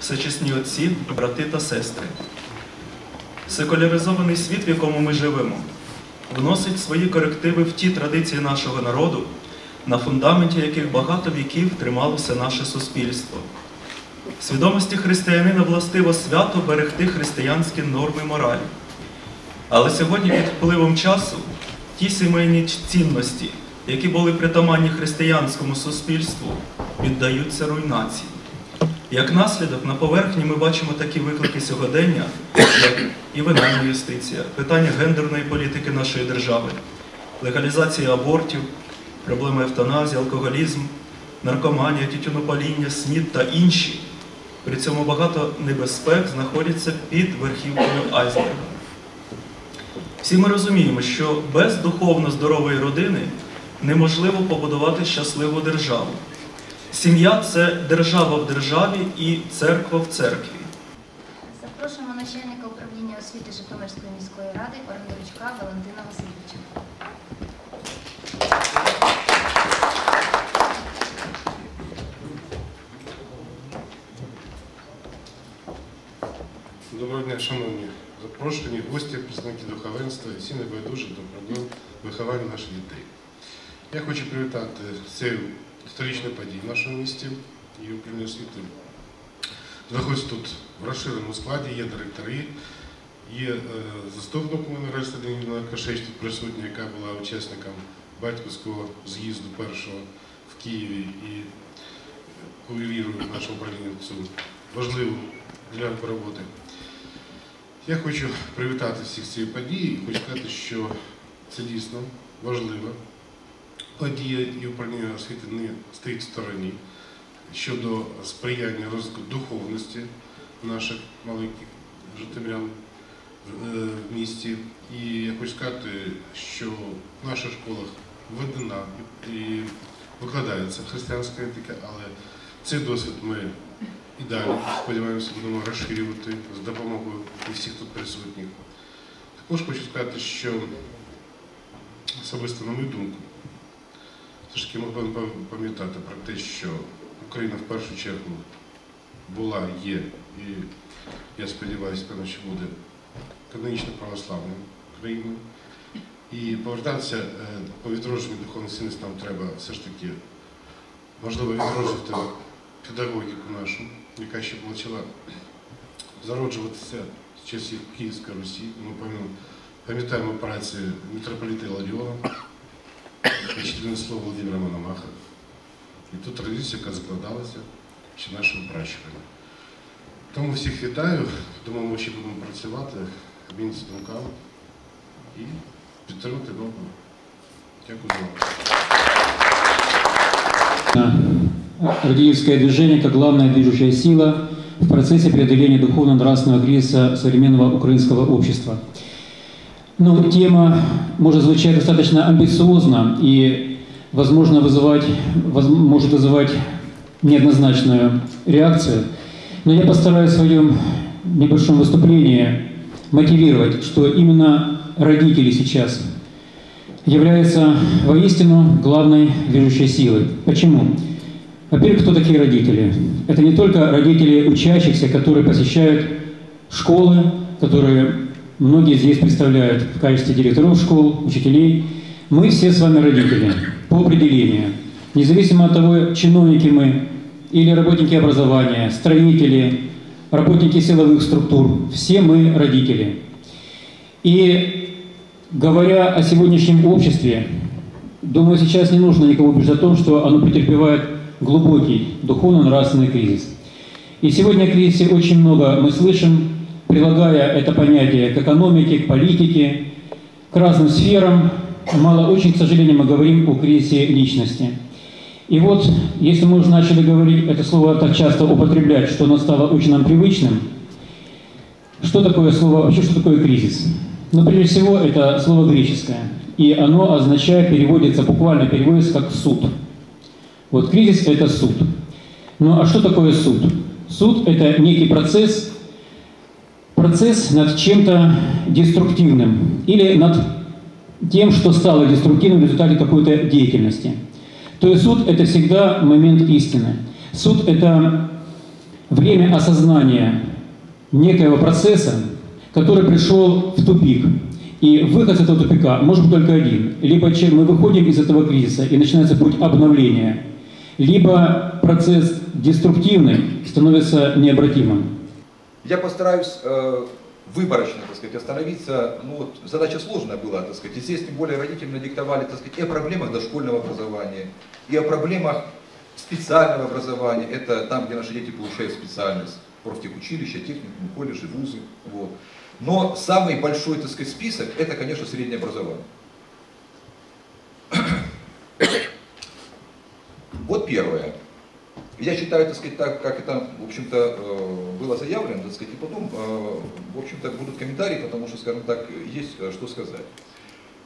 всечесні отці, брати та сестри. Секуляризований світ, в якому ми живемо, вносить свої корективи в ті традиції нашого народу, на фундаменті яких багато віків трималося наше суспільство. Свідомості християнина властиво свято берегти християнські норми моралі. Але сьогодні під впливом часу ті сімейні цінності, які були притаманні християнському суспільству, піддаються руйнації. Як наслідок, на поверхні ми бачимо такі виклики сьогодення, як і винальна юстиція, питання гендерної політики нашої держави, легалізація абортів, проблеми евтаназії, алкоголізм, наркоманія, тютюнопаління, СНІД та інші. При цьому багато небезпек знаходяться під верхівкою айсберга. Всі ми розуміємо, що без духовно здорової родини неможливо побудувати щасливу державу. Сім'я це держава в державі і церква в церкві. Запрошуємо начальника управління освіти Житомирської міської ради Орендовичка Валентина Васильовича. Доброго дня, шановні запрошені, гості, представники духовенства і всі небайдужі до проблем виховання наших дітей. Я хочу привітати цю історичну подію в нашому місті і управління освіти. Знаходиться тут в розширеному складі, є директори, є е, заступник мене Раїса Кашеч тут присутня, яка була учасником батьківського з'їзду першого в Києві і курірує наше управління цю важливу ділянку роботи. Я хочу привітати всіх цієї події і хочу сказати, що це дійсно важлива подія і управління освіти не стоїть в стороні щодо сприяння розвитку духовності наших маленьких житомирян е, в місті. І я хочу сказати, що в наших школах введена і викладається християнська етика, але цей досвід ми і далі, сподіваємося, будемо розширювати з допомогою всіх тут присутніх. Також хочу сказати, що особисто на мою думку, все ж таки ми повинні пам'ятати про те, що Україна в першу чергу була, є і я сподіваюся, вона ще буде канонічно православною країною. І повертатися е, по відродженню духовних цінностей нам треба все ж таки, можливо, відроджувати педагогіку нашу, яка ще почала зароджуватися з часів Київської Русі. Ми пам'ятаємо- операції митрополіта Іларіона, чарівне слово Володимира Мономаха. І ту традицію, яка закладалася ще нашими пращурами. Тому всіх вітаю, думаю, ми ще будемо працювати, обмінятися думками і підтримати норму. Дякую за увагу. Радиевское движение как главная движущая сила в процессе преодоления духовно-нравственного кризиса современного украинского общества. Ну, тема может звучать достаточно амбициозно и, возможно, вызывать, воз- может вызывать неоднозначную реакцию, но я постараюсь в своем небольшом выступлении мотивировать, что именно родители сейчас являются воистину главной движущей силой. Почему? Во-первых, кто такие родители? Это не только родители учащихся, которые посещают школы, которые многие здесь представляют в качестве директоров школ, учителей. Мы все с вами родители по определению. Независимо от того, чиновники мы или работники образования, строители, работники силовых структур, все мы родители. И говоря о сегодняшнем обществе, думаю, сейчас не нужно никого убеждать о том, что оно претерпевает глубокий духовно-нравственный кризис. И сегодня о кризисе очень много мы слышим, прилагая это понятие к экономике, к политике, к разным сферам. Мало очень, к сожалению, мы говорим о кризисе личности. И вот, если мы уже начали говорить, это слово так часто употреблять, что оно стало очень нам привычным, что такое слово, вообще что такое кризис? Ну, прежде всего, это слово греческое. И оно означает, переводится, буквально переводится как суд. Вот кризис – это суд. Ну а что такое суд? Суд – это некий процесс, процесс над чем-то деструктивным или над тем, что стало деструктивным в результате какой-то деятельности. То есть суд – это всегда момент истины. Суд – это время осознания некоего процесса, который пришел в тупик. И выход из этого тупика может быть только один. Либо чем мы выходим из этого кризиса и начинается путь обновления, либо процесс деструктивный становится необратимым. Я постараюсь э, выборочно, так сказать, остановиться. Ну вот задача сложная была, так сказать. Здесь тем более родители надиктовали, так сказать, и о проблемах дошкольного образования, и о проблемах специального образования. Это там, где наши дети получают специальность. Профтехучилища, техникум, колледжи, вузы. Вот. Но самый большой, так сказать, список, это, конечно, среднее образование. Вот первое. Я считаю, так сказать, так, как это, в общем-то, э, было заявлено, так сказать, и потом, э, в общем-то, будут комментарии, потому что, скажем так, есть э, что сказать.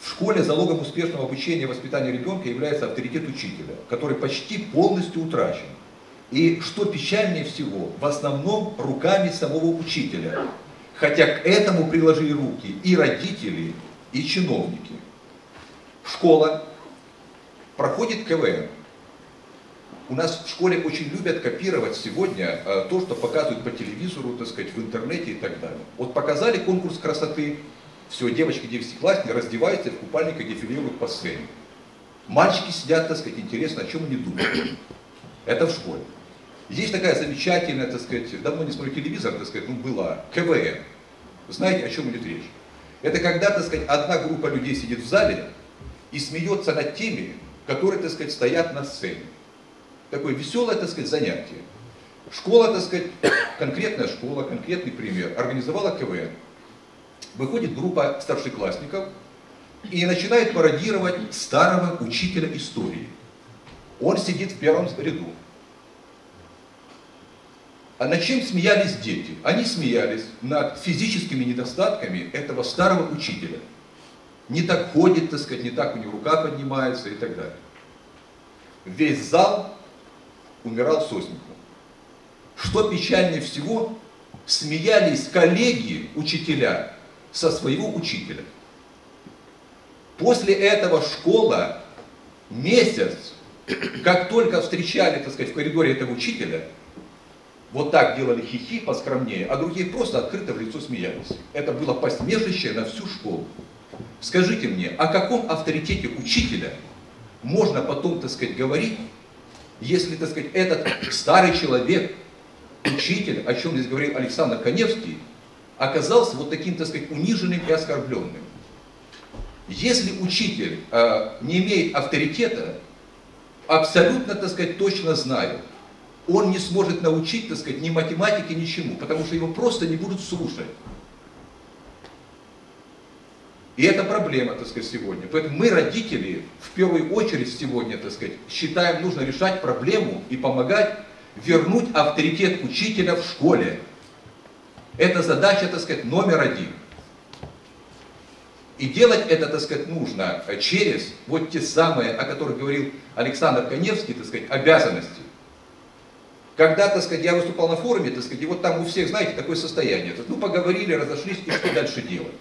В школе залогом успешного обучения и воспитания ребенка является авторитет учителя, который почти полностью утрачен. И что печальнее всего, в основном руками самого учителя. Хотя к этому приложили руки и родители, и чиновники. Школа проходит КВН. У нас в школе очень любят копировать сегодня э, то, что показывают по телевизору, так сказать, в интернете и так далее. Вот показали конкурс красоты, все, девочки девятиклассники раздеваются в купальниках дефилируют по сцене. Мальчики сидят, так сказать, интересно, о чем они думают. Это в школе. Есть такая замечательная, так сказать, давно не смотрю телевизор, так сказать, ну была, КВН. Знаете, о чем идет речь? Это когда, так сказать, одна группа людей сидит в зале и смеется над теми, которые, так сказать, стоят на сцене. Такое веселое, так сказать, занятие. Школа, так сказать, конкретная школа, конкретный пример, организовала КВН. Выходит группа старшеклассников и начинает пародировать старого учителя истории. Он сидит в первом ряду. А над чем смеялись дети? Они смеялись над физическими недостатками этого старого учителя. Не так ходит, так сказать, не так у него рука поднимается и так далее. Весь зал умирал со смеху. Что печальнее всего, смеялись коллеги, учителя, со своего учителя. После этого школа месяц, как только встречали, так сказать, в коридоре этого учителя, вот так делали хихи поскромнее, а другие просто открыто в лицо смеялись. Это было посмешище на всю школу. Скажите мне, о каком авторитете учителя можно потом, так сказать, говорить, если, так сказать, этот старый человек, учитель, о чем здесь говорил Александр Коневский, оказался вот таким, так сказать, униженным и оскорбленным. Если учитель э, не имеет авторитета, абсолютно, так сказать, точно знаю, он не сможет научить, так сказать, ни математике, ничему, потому что его просто не будут слушать. И это проблема, так сказать, сегодня. Поэтому мы, родители, в первую очередь сегодня, так сказать, считаем, нужно решать проблему и помогать вернуть авторитет учителя в школе. Это задача, так сказать, номер один. И делать это, так сказать, нужно через вот те самые, о которых говорил Александр Коневский, так сказать, обязанности. Когда, так сказать, я выступал на форуме, так сказать, и вот там у всех, знаете, такое состояние. Ну, поговорили, разошлись, и что дальше делать?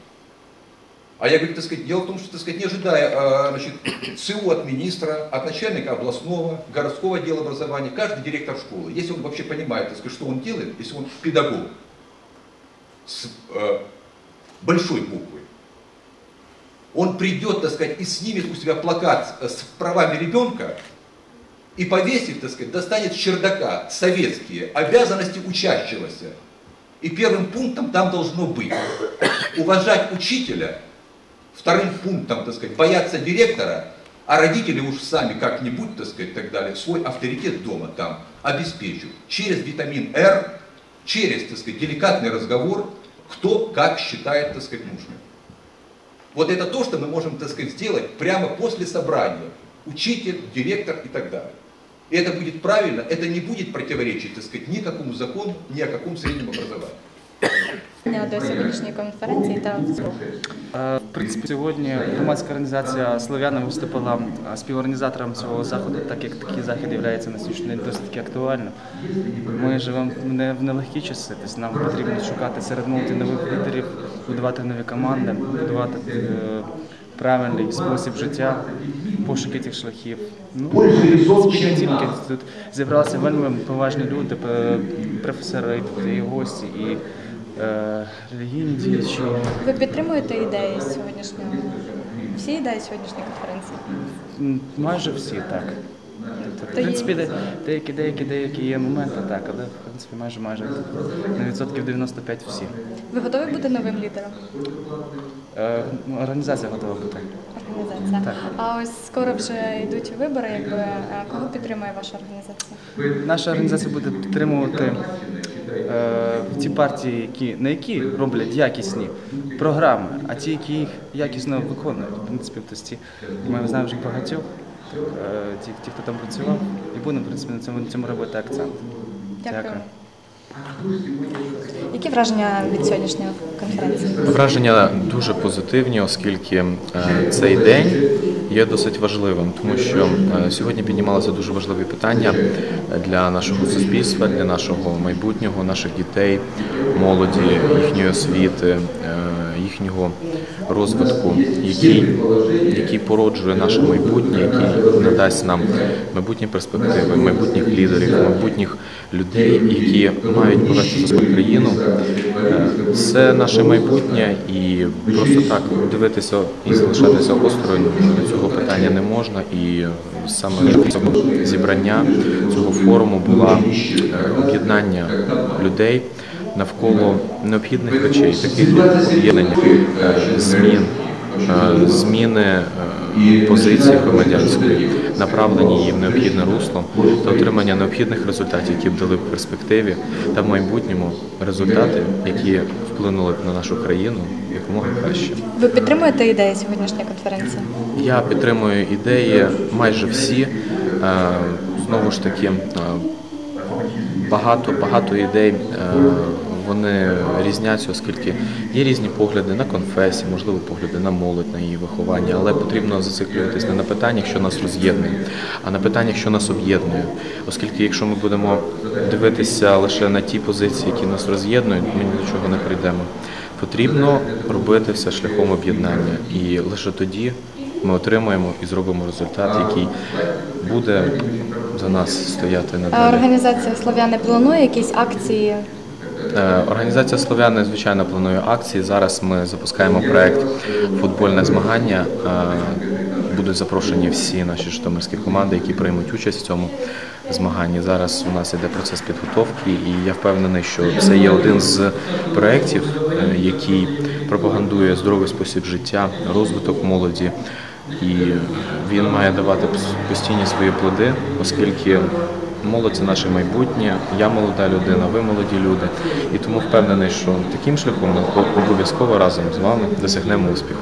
А я говорю, так сказать, дело в том, что, так сказать, не ожидая а, значит, ЦУ от министра, от начальника областного, городского отдела образования, каждый директор школы, если он вообще понимает, так сказать, что он делает, если он педагог с э, большой буквы, он придет, так сказать, и снимет у себя плакат с правами ребенка и повесит, так сказать, достанет чердака советские обязанности учащегося. И первым пунктом там должно быть уважать учителя, вторым пунктом, так сказать, бояться директора, а родители уж сами как-нибудь, так сказать, так далее, свой авторитет дома там обеспечат через витамин R, через, так сказать, деликатный разговор, кто как считает, так сказать, нужным. Вот это то, что мы можем, так сказать, сделать прямо после собрания. Учитель, директор и так далее. И это будет правильно, это не будет противоречить, так сказать, никакому закону, ни о каком среднем образовании. До сьогоднішньої конференції та. Е, В принципі, сьогодні громадська організація Слов'яна виступила е, співорганізатором цього заходу, так як такий захід є на досить таки актуальним. Ми живемо не- в нелегкі часи, тобто нам потрібно шукати серед молоді нових лідерів, будувати нові команди, будувати е, правильний спосіб життя, пошуки цих шляхів. Ну, не тільки тут зібралися вельми поважні люди, професори, і гості, і релігійні діячі. Ви підтримуєте ідеї сьогоднішнього? Всі ідеї сьогоднішньої конференції? Майже всі так. Тобто, в принципі, деякі, деякі, деякі є моменти, так, але в принципі майже майже на відсотків 95 всі. Ви готові бути новим лідером? Е, ну, Організація готова бути. Організація. Так. А ось скоро вже йдуть вибори. Якби е, кого підтримує ваша організація? Наша організація буде підтримувати е, ті партії, які, не які роблять якісні програми, а ті, які їх якісно виконують. В принципі, в тості ми знаємо вже багатьох, е, ті, ті, хто там працював, і будемо в принципі, на цьому, на цьому робити акцент. Дякую. Які враження від сьогоднішньої конференції? Враження дуже позитивні, оскільки е, цей день є досить важливим, тому що е, сьогодні піднімалися дуже важливі питання для нашого суспільства, для нашого майбутнього, наших дітей, молоді, їхньої освіти, їхнього розвитку, який, який породжує наше майбутнє, який надасть нам майбутні перспективи, майбутніх лідерів, майбутніх людей, які мають повести за свою країну. Е, Це наше майбутнє, і просто так дивитися і залишатися осторонь цього питання не можна. І саме зібрання цього форуму була е, об'єднання людей навколо необхідних речей, таких як об'єднання е, змін, е, зміни е, позиції громадянської, направлені її в необхідне русло та отримання необхідних результатів, які б дали в перспективі та в майбутньому результати, які вплинули б на нашу країну якомога краще. Ви підтримуєте ідеї сьогоднішньої конференції? Я підтримую ідеї майже всі. Е, Знову ж таки, е, багато багато ідей. е, Вони різняться, оскільки є різні погляди на конфесії, можливо, погляди на молодь, на її виховання, але потрібно зациклюватись не на питаннях, що нас роз'єднує, а на питаннях, що нас об'єднує. Оскільки, якщо ми будемо дивитися лише на ті позиції, які нас роз'єднують, ми ні до чого не прийдемо. Потрібно робити все шляхом об'єднання, і лише тоді ми отримаємо і зробимо результат, який буде за нас стояти надалі. Організація Слов'яни планує якісь акції? Е, Організація Слов'яни, звичайно, планує акції. Зараз ми запускаємо проект футбольне змагання. Е, Будуть запрошені всі наші житомирські команди, які приймуть участь в цьому змаганні. Зараз у нас іде процес підготовки, і я впевнений, що це є один з проєктів, е, який пропагандує здоровий спосіб життя, розвиток молоді. І він має давати постійні свої плоди, оскільки молодь це наше майбутнє, я молода людина, ви молоді люди. І тому впевнений, що таким шляхом ми обов'язково разом з вами досягнемо успіху.